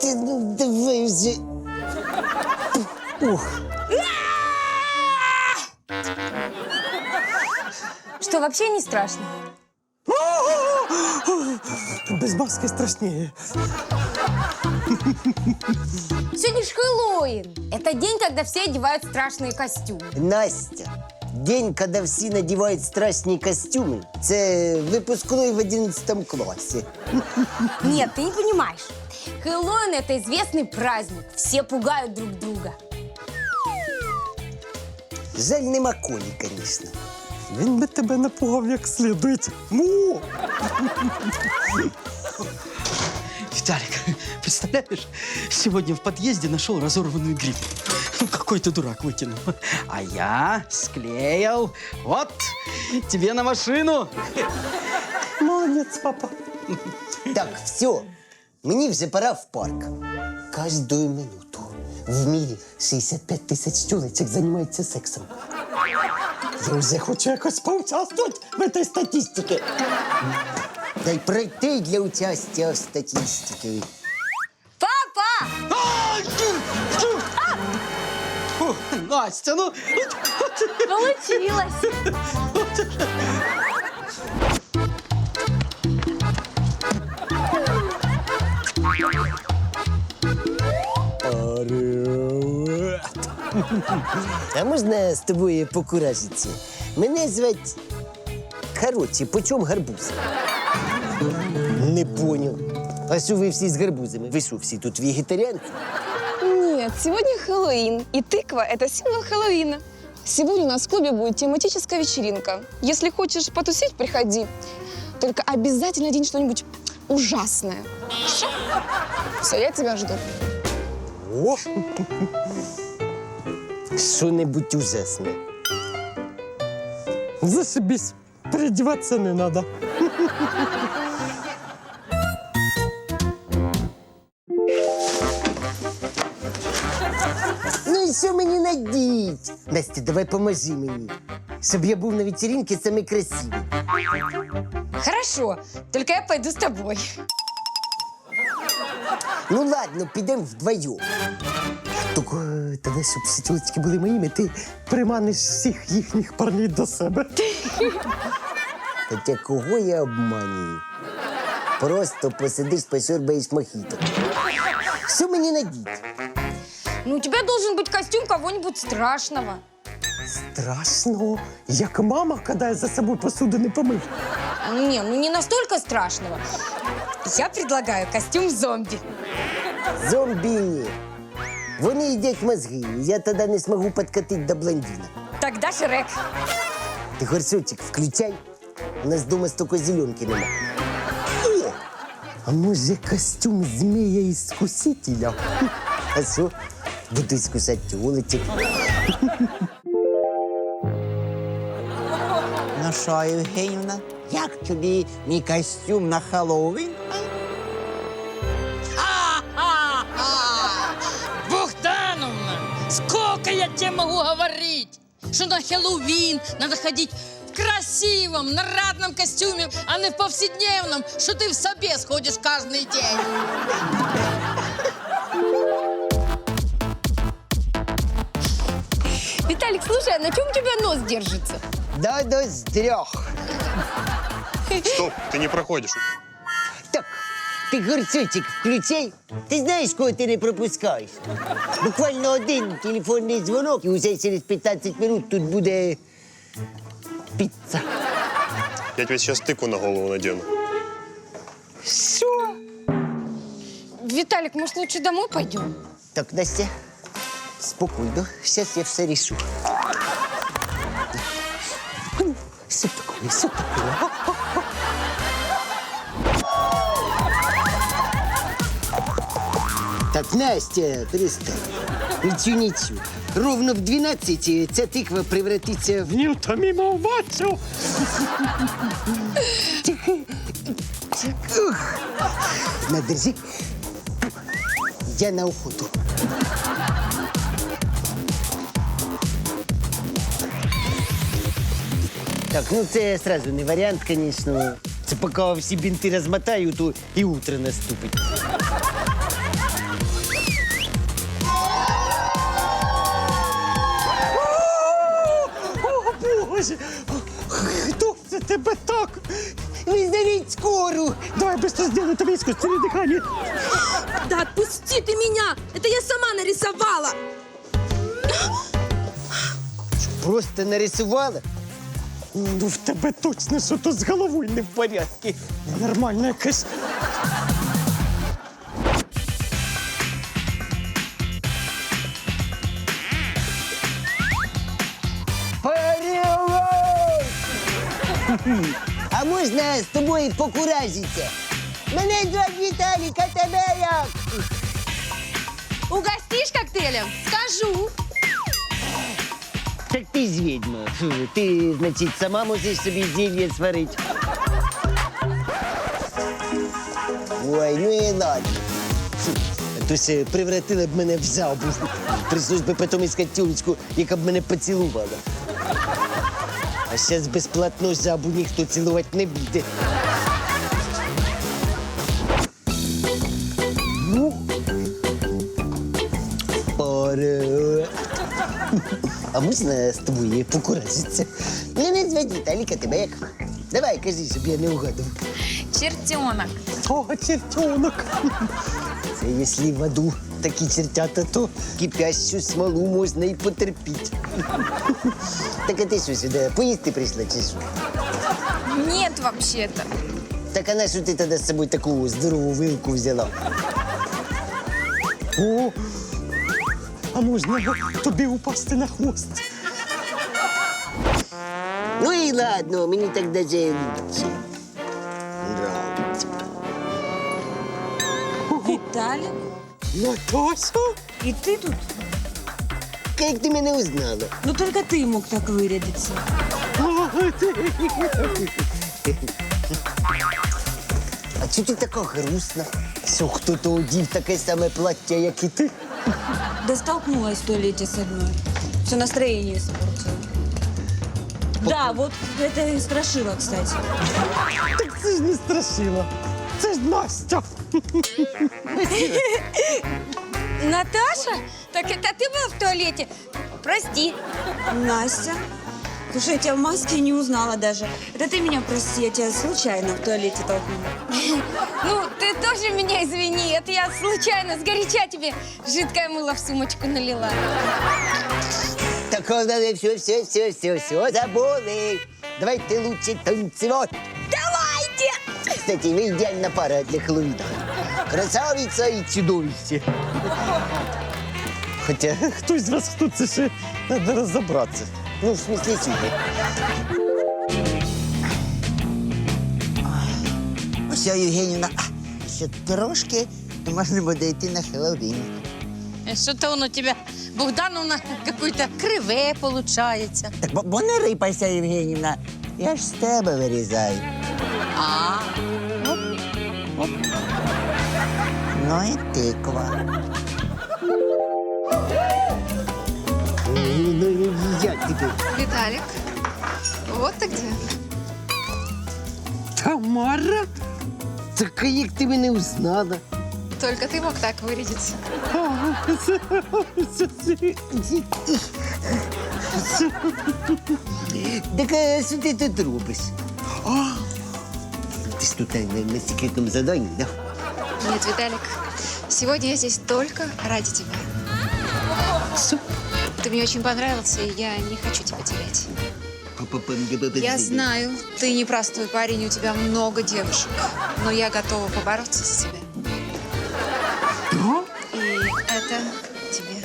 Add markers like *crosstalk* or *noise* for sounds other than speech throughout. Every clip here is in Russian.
ти ну вже. Ух, Что, вообще не страшно? Без маски страшніше. Сегодня ж Хэллоуин. Это день, когда все одевают страшные костюмы. Настя. День, коли всі надівають страшні костюми, це випускний в 11 класі. Нет, ты не понимаешь. Хэллоуин – это известный праздник. Все пугают друг друга. Жаль, нема колі, звісно. Він би тебе напугав як слідують. Му! Виталик, представляешь, сегодня в подъезде нашел разорванный гриб. Ну, какой-то дурак выкинул. *laughs* А я склеил. Вот, тебе на машину. *laughs* Молодець, папа. Так, все. Мені вже пора в парк. Кожную минуту в мірі 65 тисяч тюлечок займаються сексом. Я вже хочу якось поучаствувати в цій статистиці. Та й пройти для участия в статистиці. Папа! Настя, ну, Получилось! Привет. А можна з тобою покуражитися? Мене звать... Короче, по чому гарбуз? Не понял. А що ви всі з гарбузами? Ви що, всі тут вегетаріанці? Нет, сегодня Хэллоуин, и тыква – это символ Хэллоуина. Сегодня у нас в клубе будет тематическая вечеринка. Если хочешь потусить, приходи. Только обязательно одень что-нибудь ужасное. Хорошо? Все, я тебя жду. О! Що-небудь ужасне. Зашибись. Переодіватися не треба. Що мені надіть? Настя, давай поможи мені. Щоб я був на вечеринці самий красивий. Хорошо, только я пойду с тобой. Ну ладно, підемо вдвоєм. Тільки е, тоді, щоб всі тілочки були моїми, ти приманиш всіх їхніх парнів до себе. Хоча кого я обманюю? Просто посидиш, посьорбаєш мохіто. Що мені надіть? Ну, у тебя должен быть костюм кого-нибудь страшного. Страшно, як мама, коли я за собою посуду не помив. Не, ну не настолько страшного. Я предлагаю костюм зомби. Зомбі ні. Вони їдять мозги, і я тоді не зможу підкатити до блондина. Тогда Шрек. Ти горшочек включай. У нас дома стільки зеленки нема. О! А може костюм змія іскусителя? А що? Буду іскусати тюлечек. Ну що, Євгенівна, як тобі мій костюм на Хеллоуін? Богдановна, сколько я тебе могу говорить, что на Хэллоуин надо ходить в красивом, нарядном костюме, а не в повседневном, что ты в собе сходишь каждый день. Виталик, слушай, а на чем у тебя нос держится? Да до з трьох. Стоп, ты не проходишь. Так, ти горшочек включай. Ти знаєш, кого ти не пропускаєш? Буквально один телефонний дзвонок, і уже через 15 минут тут буде піца. Я тебе сейчас тыку на голову надену. Що? Виталик, может, лучше домой пойдем? Так, Настя, спокійно, зараз я все рішу. Все таке. Так, Настя, перестань. Нічого. Ровно в 12 ця тиква превратиться в... Невтомимо бачу. Ух. На, держи. Я на охоту. Так, ну це сразу не варіант, звісно. Це поки всі бінти розмотаю, то і утро наступить. О, Боже! Хто це тебе так? Візеріть скору! Давай быстро зробимо табличку, це дихання. Да отпусти ты меня! Это я сама нарисовала! Просто нарисовала? Ну, в тебе точно що-то з головою не в порядку. Нормальна якась. А можна з тобою покуражитися? Мене звати Віталій, а тебе як? Угостишь коктейлем? Скажу! Так ти ж відьма. Ти, значить, сама можеш собі зілля сварити. Ой, ну і а То ще превратила б мене в жабу. Прийшлось би потім іскати тюлечку, яка б мене поцілувала. А зараз безплатно жабу ніхто цілувати не буде. А можна з тобою покуражитися? Мене звати Віталіка, тебе як? Давай, кажи, щоб я не угадав. Чертенок. О, чертенок. Це якщо в аду такі чертята, то кипящу смолу можна і потерпіти. Так а ти що сюди, поїсти прийшла чи що? Нет вообще-то. Так а на що ти тоді з собою таку здорову вилку взяла? О, а можна тобі упасти на хвост? Ну і ладно, мені так даже лучше. Нравиться. Виталик? Наташа? И ты тут? Як ти мене узнала? Ну только ты мог так вырядиться. А чого ти така грустна? Що хто-то одів таке саме плаття, як і ти? Да столкнулась в туалете с одной. Все настроение испортила. Да, вот это и страшила, кстати. Так це ж не страшила. Це ж Настя. Наташа? Так это ты был в туалете? Прости. Настя? Слушай, я тебя в маске не узнала даже. Это ты меня прости, я тебя случайно в туалете толкнула. *laughs* Ну, ты тоже меня извини. Это я случайно сгоряча тебе жидкое мыло в сумочку налила. Так ладно, все, все, все, все, все, забули. Давайте лучше танцевать. Давайте! Кстати, вы идеальна пара для Хэллоуина. Красавица и чудовище. Хоча хтось з вас хто це ще треба розібратися. Ну, в смысле, сюда. Ось, Євгенівна, ще трошки і можна буде йти на Хеллоуін. Э, Что-то он у тебя, Богдановна, какой-то криве получается. Так бо, бо не рипайся, Євгенівна. Я ж з тебе вирізаю. А, Ну і тиква. Я тебе. Виталик, вот ты где. Тамара? Так а як ти мене узнала? Только ты мог так вырядиться. Так а що ти тут робиш? Ти ж тут на, на секретному заданні, да? Нет, Виталик, сегодня я здесь только ради тебя. Ты мне очень понравился, и я не хочу тебя терять. Я знаю, ты непростой парень, у тебя много девушек, но я готова побороться за тебя. И это тебе.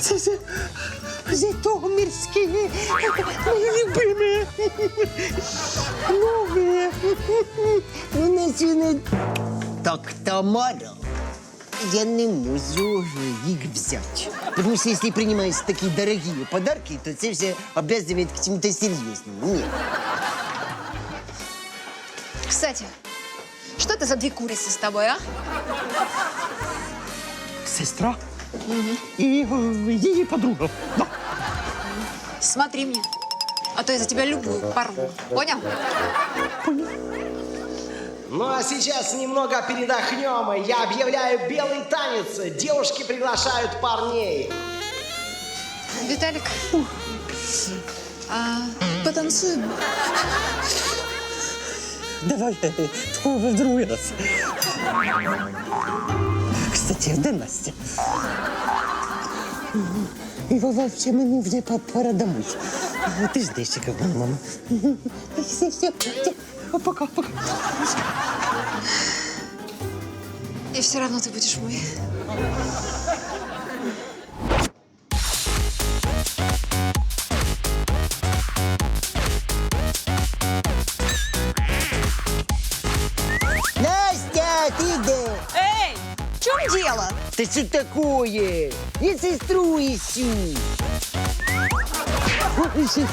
Це ж Житомирські, мої любимі. Нові. Вона ще не... Так, Тамара, я не можу їх взяти. Потому что если принимаешь такие дорогие подарки, то це вже обязывает к чему-то серьезному. Нет. Кстати, что это за две курицы с тобой, а? Сестра і е, її подруга. Да. Смотри мне, а то я за тебя любую порву. Понял? Ну а сейчас немного передохнем. Я объявляю белый танец. Девушки приглашают парней. Виталик, а, потанцуем. Давай такого в другий раз. Кстати, де Настя? І вообще мені вже домой. Ти ж мене, мама. Все, все, все. Пока, пока. И все равно ты будешь мой. Настя, ти де? Эй, в чем дело? Та що такое? Я сестру ищу. Настя! Настя!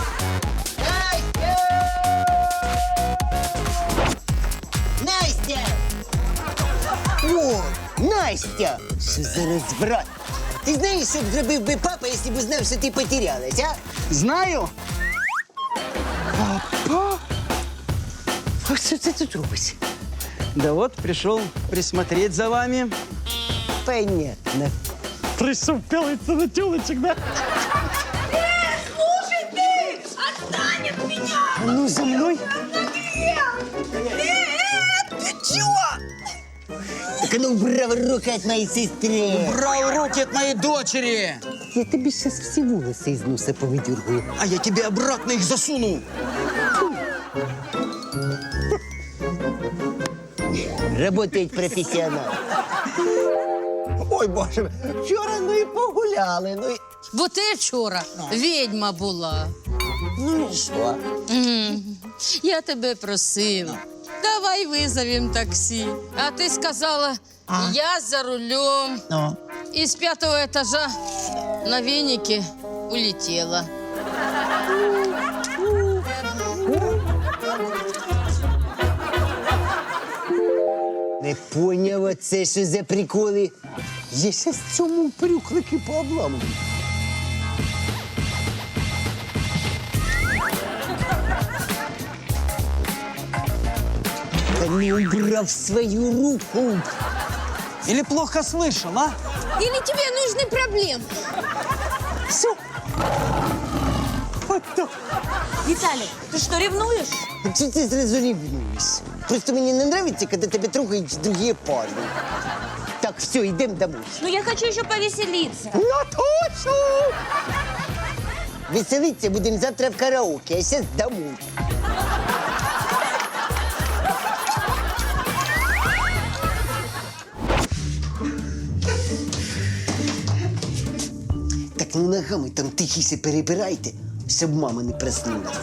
Настя! Що за розврат? Ти знаєш, що б зробив би папа, якщо б знав, що ти потерялась, а? Знаю. А що це тут робиться? Да вот, пришел присмотреть за вами. Понятно. Прийшов пялиться на тюлечок, да? А ну, за мною. Так а ну, убрав руки від моєї сестри. Брал руки от моей дочери. Я тобі зараз всі волоси із носа повидергую. А я тебе обратно их засуну. Работает професіонал. Ой, боже, вчора ну і погуляли. Ну і... Бо ти вчора відьма була. Ну і що? Я тебе просила. Давай визовем таксі. А ти сказала, я за рулем. Ну, И с пятого этажа на венике улетела. Не поняв, оце що за приколи. Я щас цьому прюклики пообламую. не убрав свою руку. Или плохо слышал, а? Или тебе нужны проблемы? Все. Вот так. Виталик, ты что, ревнуешь? Чи ти зразу рівнуєш? Просто мені не подобається, коли тебе трогають другі парні. Так, все, йдемо домой. Ну, я хочу еще повеселиться. Ну точно! Веселиться будемо завтра в караоке, а зараз домой. Так не ногами там тихіше перебирайте, щоб мама не проснулась.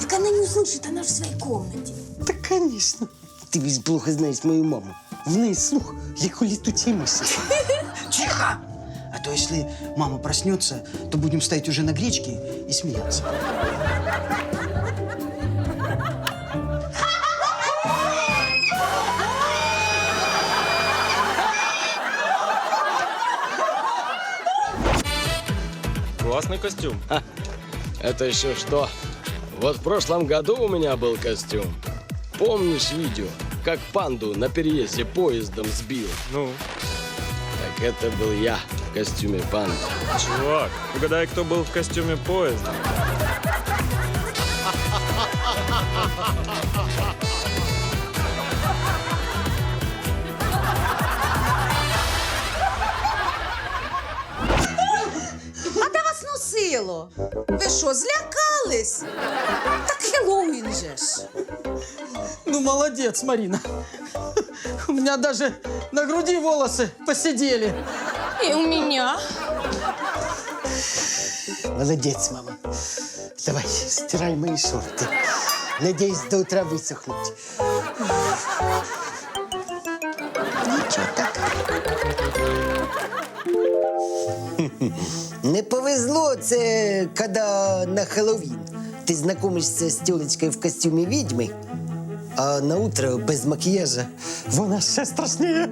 Так она не услышит, она же в своей комнате. Так, звісно. Ти весь плохо знаєш мою маму. В неї слух, як у літучій миші. *laughs* Тихо! А то если мама проснется, то будем стоять уже на гречке и смеяться. Классный костюм. Это еще что? Вот в прошлом году у меня был костюм. Помнишь видео, как панду на переезде поездом сбил? Ну, Так это был я в костюме панды. чувак, угадай, кто был в костюме поезда. *laughs* вас носило? Ви що, злякались? Так Хеллоуін же ж. Ну, молодец, Марина. У меня даже на груди волосы посидели. И у меня. Молодець, мама. Давай, стирай мої шорти. Надіюсь, до утра висохнуть. Нічого так. Не повезло це, коли на Хеллоуін ти знайомишся з тілечкою в костюмі відьми, а на утро без макіяжа Вона ще страшніє.